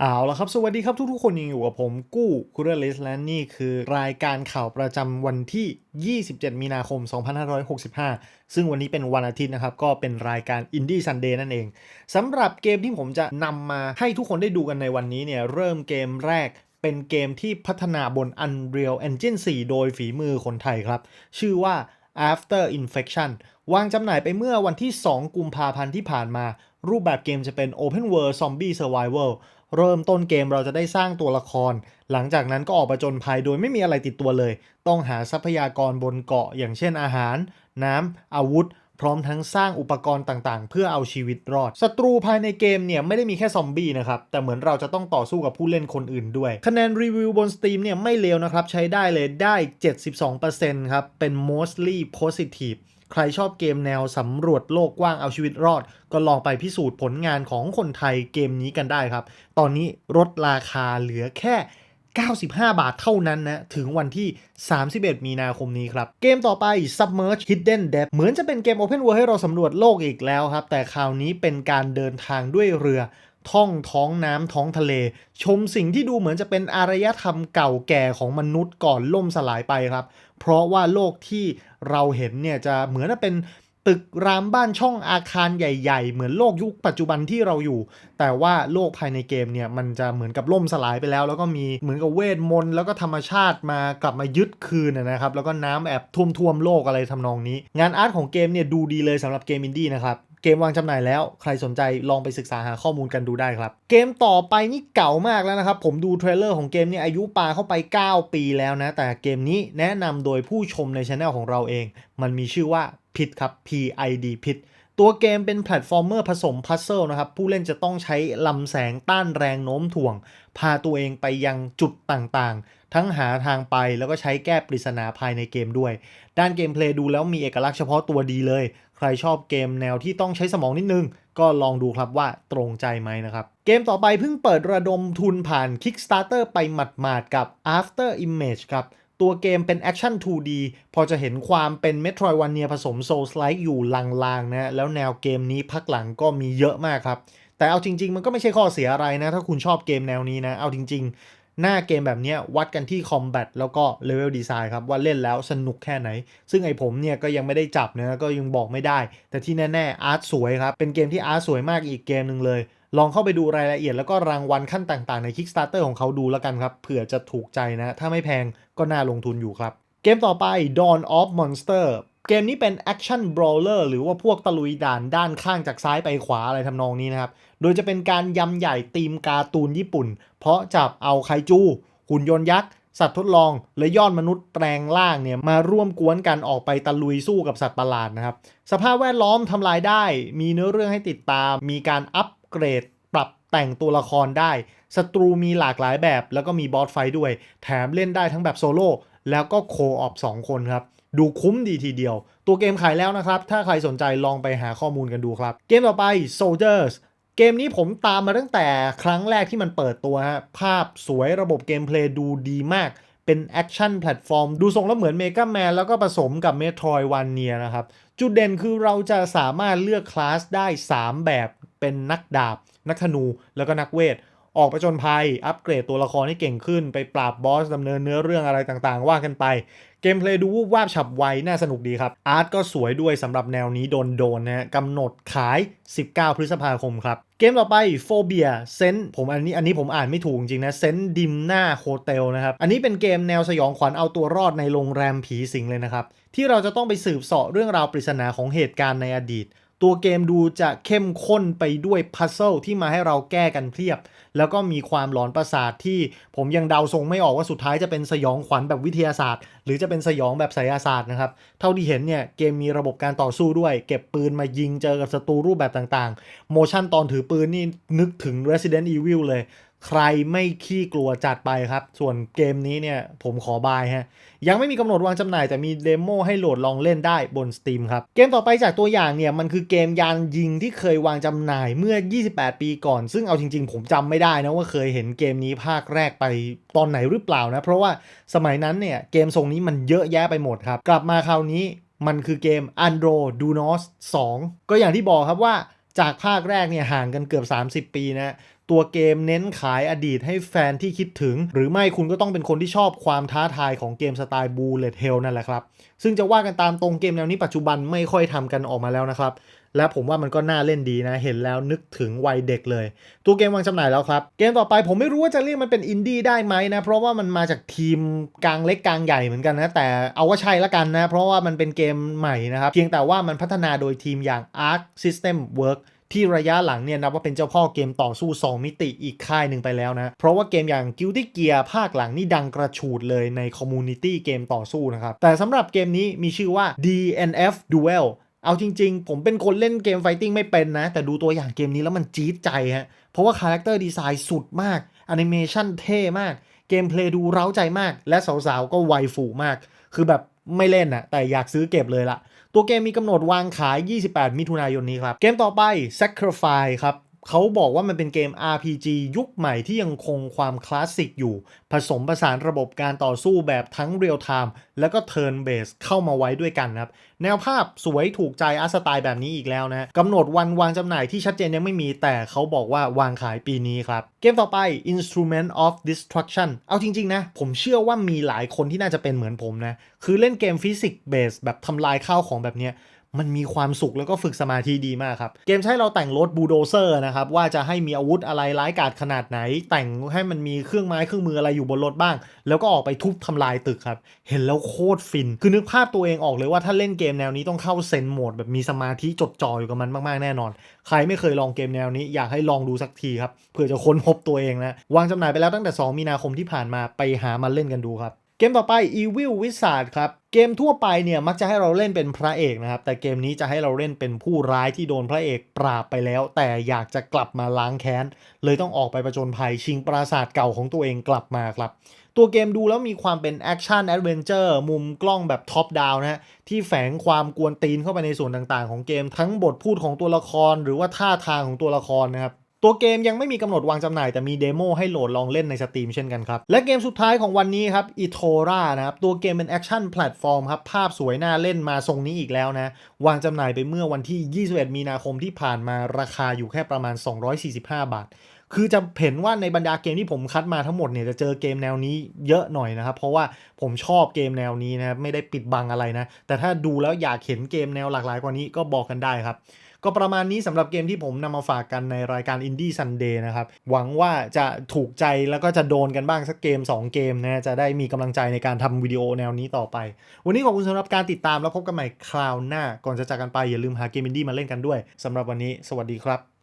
เอาละครับ สวัสดีครับทุกๆ คนยังอยู่กับผมกู้คุเรลิสและนี่คือรายการข่าวประจำวันที่ 27 มีนาคม 2565 ซึ่งวันนี้เป็นวันอาทิตย์นะครับ ก็เป็นรายการ Indie Sunday นั่นเองสำหรับเกมที่ผมจะนำมาให้ทุกคนได้ดูกันในวันนี้เนี่ย เริ่มเกมแรกเป็นเกมที่พัฒนาบน Unreal Engine 4 โดยฝีมือคนไทยครับ ชื่อว่า After Infection วางจำหน่ายไปเมื่อวันที่ 2 กุมภาพันธ์ที่ผ่านมา รูปแบบเกมจะเป็น Open World Zombie Survival เริ่มต้นเกมเราจะได้สร้างตัวละคร หลังจากนั้นก็ออกประจนภัยโดยไม่มีอะไรติดตัวเลย ต้องหาทรัพยากรบนเกาะ อย่างเช่นอาหาร น้ำอาวุธ พร้อมทั้งสร้างอุปกรณ์ต่างๆ เพื่อเอาชีวิตรอดศัตรูภายในเกมเนี่ยไม่ได้มีแค่ซอมบี้นะครับแต่เหมือนเราจะต้องต่อสู้กับผู้เล่นคนอื่นด้วย คะแนนรีวิวบน Steam เนี่ยไม่เลวนะครับใช้ได้เลยได้ 72%ครับเป็น mostly positive ใครชอบเกมแนวสำรวจโลกกว้างเอาชีวิตรอด ก็ลองไปพิสูจน์ผลงานของคนไทยเกมนี้กันได้ครับ ตอนนี้ลดราคาเหลือแค่ 95 บาทเท่านั้นนะ ถึงวันที่ 31 มีนาคมนี้ครับ เกมต่อไป Submerge Hidden Depth เหมือนจะเป็นเกม Open World ให้เราสำรวจโลกอีกแล้วครับ แต่คราวนี้เป็นการเดินทางด้วยเรือ ท่องท้องน้ำท้องทะเล ชมสิ่งที่ดูเหมือนจะเป็นอารยธรรมเก่าแก่ของมนุษย์ก่อนล่มสลายไปครับ เพราะว่าโลกที่เราเห็นเนี่ยจะเหมือนเป็นตึกรามบ้านช่องอาคารใหญ่ ๆ เหมือนโลกยุคปัจจุบันที่เราอยู่ แต่ว่าโลกภายในเกมเนี่ยมันจะเหมือนกับล่มสลายไปแล้ว แล้วก็มีเหมือนกับเวทมนต์แล้วก็ธรรมชาติมากลับมายึดคืนนะครับ แล้วก็น้ำแอบท่วมท่วมๆโลกอะไรทำนองนี้ งานอาร์ตของเกมเนี่ยดูดีเลยสำหรับเกมอินดี้นะครับ เกมวางจำหน่ายแล้ว ใครสนใจลองไปศึกษาหาข้อมูลกันดูได้ครับ เกมต่อไปนี่เก่ามากแล้วนะครับ ผมดูเทรลเลอร์ของเกมนี่อายุปาเข้าไป 9 ปีแล้วนะ แต่เกมนี้แนะนำโดยผู้ชมในช anel ของเราเอง มันมีชื่อว่าพิดครับ PID พิดตัวเกมเป็นแพลตฟอร์มเมอร์ผสมพัซเซิลนะครับ ผู้เล่นจะต้องใช้ลำแสงต้านแรงโน้มถ่วง พาตัวเองไปยังจุดต่างๆ ทั้งหาทางไปแล้วก็ใช้แก้ปริศนาภายในเกมด้วย ด้านเกมเพลย์ดูแล้วมีเอกลักษณ์เฉพาะตัวดีเลย ใครชอบเกมแนวที่ต้องใช้สมองนิดนึง ก็ลองดูครับว่าตรงใจไหมนะครับ เกมต่อไปเพิ่งเปิดระดมทุนผ่าน Kickstarter ไปหมาดๆกับ After Image ครับตัวเกมเป็นแอคชั่น 2D พอจะเห็นความเป็น Metroidvania ผสม Souls-like อยู่ลางๆนะแล้วแนวเกมนี้พักหลังก็มีเยอะมากครับแต่เอาจริง ๆ มันก็ไม่ใช่ข้อเสียอะไรนะ ถ้าคุณชอบเกมแนวนี้นะ เอาจริงๆ หน้าเกมแบบนี้วัดกันที่คอมแบทแล้วก็เลเวลดีไซน์ครับ ว่าเล่นแล้วสนุกแค่ไหน ซึ่งไอผมเนี่ยก็ยังไม่ได้จับนะก็ยังบอกไม่ได้ แต่ที่แน่ๆอาร์ตสวยครับ เป็นเกมที่อาร์ตสวยมากอีกเกมหนึ่งเลย ลองเข้าไปดูรายละเอียดแล้วก็รางวัลขั้นต่างๆใน Kickstarter ของเขาดูแล้วกันครับเผื่อจะถูกใจนะ ถ้าไม่แพงก็น่าลงทุนอยู่ครับ เกมต่อไป Dawn of Monster เกมนี้เป็น Action Brawler หรือว่าพวกตะลุยด่านด้านข้างจากซ้ายไปขวาอะไรทำนองนี้นะครับ โดยจะเป็นการยำใหญ่ตีมการ์ตูนญี่ปุ่น เพราะจับเอาไคจูหุ่นยนต์ยักษ์สัตว์ทดลองและยอดมนุษย์แปลงร่างเนี่ยมาร่วมกวนกันออกไปตะลุยสู้กับสัตว์ประหลาดนะครับ สภาพแวดล้อมทำลายได้ มีเนื้อเรื่องให้ติดตาม มีการอัปเกรด ปรับแต่งตัวละครได้ศัตรูมีหลากหลายแบบ แล้วก็มีบอสไฟด้วย แถมเล่นได้ทั้งแบบโซโล่แล้วก็โคออป2คนครับ ดูคุ้มดีทีเดียว ตัวเกมขายแล้วนะครับ ถ้าใครสนใจลองไปหาข้อมูลกันดูครับ เกมต่อไป Soldiers เกมนี้ผมตามมาตั้งแต่ครั้งแรกที่มันเปิดตัวฮะ ภาพสวยระบบเกมเพลย์ดูดีมาก เป็นแอคชั่นแพลตฟอร์ม ดูทรงแล้วเหมือนเมกาแมนแล้วก็ผสมกับเมโทรวันเนียนะครับ จุดเด่นคือเราจะสามารถเลือกคลาสได้ 3 แบบเป็นนักดาบ นักธนู แล้วก็นักเวท ออกไปจนภัย อัปเกรดตัวละครให้เก่งขึ้น ไปปราบบอสดำเนินเนื้อเรื่องอะไรต่างๆ ว่ากันไป เกมเพลย์ดูวูบวาบฉับไว น่าสนุกดีครับ อาร์ตก็สวยด้วยสำหรับแนวนี้โดนโดนๆนะฮะกำหนดขาย 19 พฤษภาคมครับ เกมต่อไปโฟเบียเซนผมอันนี้อันนี้ผมอ่านไม่ถูกจริงนะเซนดิมหน้าโฮเทลนะครับ อันนี้เป็นเกมแนวสยองขวัญเอาตัวรอดในโรงแรมผีสิงเลยนะครับ ที่เราจะต้องไปสืบเสาะเรื่องราวปริศนาของเหตุการณ์ในอดีต ตัวเกมดูจะเข้มข้นไปด้วยพัซเซิลที่มาให้เราแก้กันเพียบ แล้วก็มีความหลอนประสาทที่ผมยังเดาทรงไม่ออกว่าสุดท้ายจะเป็นสยองขวัญแบบวิทยาศาสตร์ หรือจะเป็นสยองแบบไสยศาสตร์นะครับ เท่าที่เห็นเนี่ยเกมมีระบบการต่อสู้ด้วย เก็บปืนมายิงเจอกับศัตรูรูปแบบต่างๆ โมชั่นตอนถือปืนนี่นึกถึง Resident Evil เลย ใครไม่ขี้กลัวจัดไปครับ ส่วนเกมนี้เนี่ยผมขอบายฮะ ยังไม่มีกำหนดวางจำหน่ายแต่มีเดโมให้โหลดลองเล่นได้บน Steam ครับ เกมต่อไปจากตัวอย่างเนี่ย มันคือเกมยานยิงที่เคยวางจำหน่ายเมื่อ 28 ปีก่อน ซึ่งเอาจริงๆ ผมจำไม่ได้นะว่าเคยเห็นเกมนี้ภาคแรกไปตอนไหนหรือเปล่านะ เพราะว่าสมัยนั้นเนี่ยเกมทรงนี้มันเยอะแยะไปหมดครับ กลับมาคราวนี้มันคือเกม Andro d u n o s 2 ก็อย่างที่บอกครับว่า จากภาคแรกเนี่ยห่างกันเกือบ 30 ปีนะตัวเกมเน้นขายอดีตให้แฟนที่คิดถึง หรือไม่คุณก็ต้องเป็นคนที่ชอบความท้าทายของเกมสไตล์ Bullet Hell นั่นแหละครับ ซึ่งจะว่ากันตามตรงเกมแนวนี้ปัจจุบันไม่ค่อยทำกันออกมาแล้วนะครับ และผมว่ามันก็น่าเล่นดีนะ เห็นแล้วนึกถึงวัยเด็กเลย ตัวเกมวางจำหน่ายแล้วครับ เกมต่อไปผมไม่รู้ว่าจะเรียกมันเป็นอินดี้ได้ไหมนะ เพราะว่ามันมาจากทีมกลางเล็กกลางใหญ่เหมือนกันนะ แต่เอาว่าใช่ละกันนะ เพราะว่ามันเป็นเกมใหม่นะครับ เพียงแต่ว่ามันพัฒนาโดยทีมอย่าง Arc System Work ที่ระยะหลังเนี่ยนับว่าเป็นเจ้าพ่อเกมต่อสู้ 2 มิติอีกค่ายหนึ่งไปแล้วนะ เพราะว่าเกมอย่าง Guilty Gear ภาคหลังนี่ดังกระฉูดเลยในคอมมูนิตี้เกมต่อสู้นะครับ แต่สำหรับเกมนี้มีชื่อว่า DNF Duel เอาจริง ๆ ผมเป็นคนเล่นเกมไฟติ้งไม่เป็นนะ แต่ดูตัวอย่างเกมนี้แล้วมันจี๊ดใจฮะ เพราะว่าคาแรคเตอร์ดีไซน์สุดมากแอนิเมชันเท่มาก เกมเพลย์ดูเร้าใจมาก และสาวๆ ก็ไวฟูมาก คือแบบไม่เล่นนะแต่อยากซื้อเก็บเลยละตัวเกมมีกำหนดวางขาย 28 มิถุนายนนี้ครับ เกมต่อไป Sacrifice ครับ เขาบอกว่ามันเป็นเกม RPG ยุคใหม่ที่ยังคงความคลาสสิกอยู่ ผสมผสานระบบการต่อสู้แบบทั้งเรียลไทม์แล้วก็ Turn Based เข้ามาไว้ด้วยกันครับ แนวภาพสวยถูกใจอาร์ตสไตล์แบบนี้อีกแล้วนะกำหนดวันวางจำหน่ายที่ชัดเจนยังไม่มี แต่เขาบอกว่าวางขายปีนี้ครับ เกมต่อไป Instrument of Destruction เอาจริง ๆ นะ ผมเชื่อว่ามีหลายคนที่น่าจะเป็นเหมือนผมนะ คือเล่นเกมฟิสิกส์เบสแบบทำลายข้าวของแบบเนี้ย มันมีความสุขแล้วก็ฝึกสมาธิดีมากครับ เกมใช้เราแต่งรถบูโดเซอร์นะครับ ว่าจะให้มีอาวุธอะไรร้ายกาจขนาดไหน แต่งให้มันมีเครื่องไม้เครื่องมืออะไรอยู่บนรถบ้าง แล้วก็ออกไปทุบทำลายตึกครับ เห็นแล้วโคตรฟิน คือนึกภาพตัวเองออกเลยว่าถ้าเล่นเกมแนวนี้ต้องเข้าเซนโหมดแบบมีสมาธิจดจ่ออยู่กับมันมากๆแน่นอน ใครไม่เคยลองเกมแนวนี้อยากให้ลองดูสักทีครับเผื่อจะค้นพบตัวเองนะวางจำหน่ายไปแล้วตั้งแต่ 2 มีนาคมที่ผ่านมาไปหามาเล่นกันดูครับ เกมต่อไป Evil Wizard ครับเกมทั่วไปเนี่ยมักจะให้เราเล่นเป็นพระเอกนะครับ แต่เกมนี้จะให้เราเล่นเป็นผู้ร้ายที่โดนพระเอกปราบไปแล้ว แต่อยากจะกลับมาล้างแค้น เลยต้องออกไปประจนภัยชิงปราสาทเก่าของตัวเองกลับมาครับ ตัวเกมดูแล้วมีความเป็นแอคชั่นแอดเวนเจอร์มุมกล้องแบบท็อปดาวนะฮะที่แฝงความกวนตีนเข้าไปในส่วนต่างๆ ของเกมทั้งบทพูดของตัวละคร หรือว่าท่าทางของตัวละครนะครับ ตัวเกมยังไม่มีกำหนดวางจำหน่าย แต่มีเดโมให้โหลดลองเล่นในสตรีมเช่นกันครับ และเกมสุดท้ายของวันนี้ครับ e t o r a นะครับ ตัวเกมเป็นแอคชั่นแพลตฟอร์มครับ ภาพสวยน่าเล่นมาทรงนี้อีกแล้วนะ วางจำหน่ายไปเมื่อวันที่ 21 มีนาคมที่ผ่านมาราคาอยู่แค่ประมาณ 245 บาท คือจะเห็นว่าในบรรดาเกมที่ผมคัดมาทั้งหมดเนี่ยจะเจอเกมแนวนี้เยอะหน่อยนะครับ เพราะว่าผมชอบเกมแนวนี้นะไม่ได้ปิดบังอะไรนะ แต่ถ้าดูแล้วอยากเห็นเกมแนวหลากหลายกว่านี้ก็บอกกันได้ครับ ก็ประมาณนี้สำหรับเกมที่ผมนำมาฝากกันในรายการ Indie Sunday นะครับ หวังว่าจะถูกใจแล้วก็จะโดนกันบ้างสักเกม 2 เกมนะจะได้มีกำลังใจในการทำวิดีโอแนวนี้ต่อไป วันนี้ขอบคุณสำหรับการติดตามแล้วพบกันใหม่คราวหน้า ก่อนจะจากกันไปอย่าลืมหาเกมอินดี้มาเล่นกันด้วยสำหรับวันนี้ สวัสดีครับ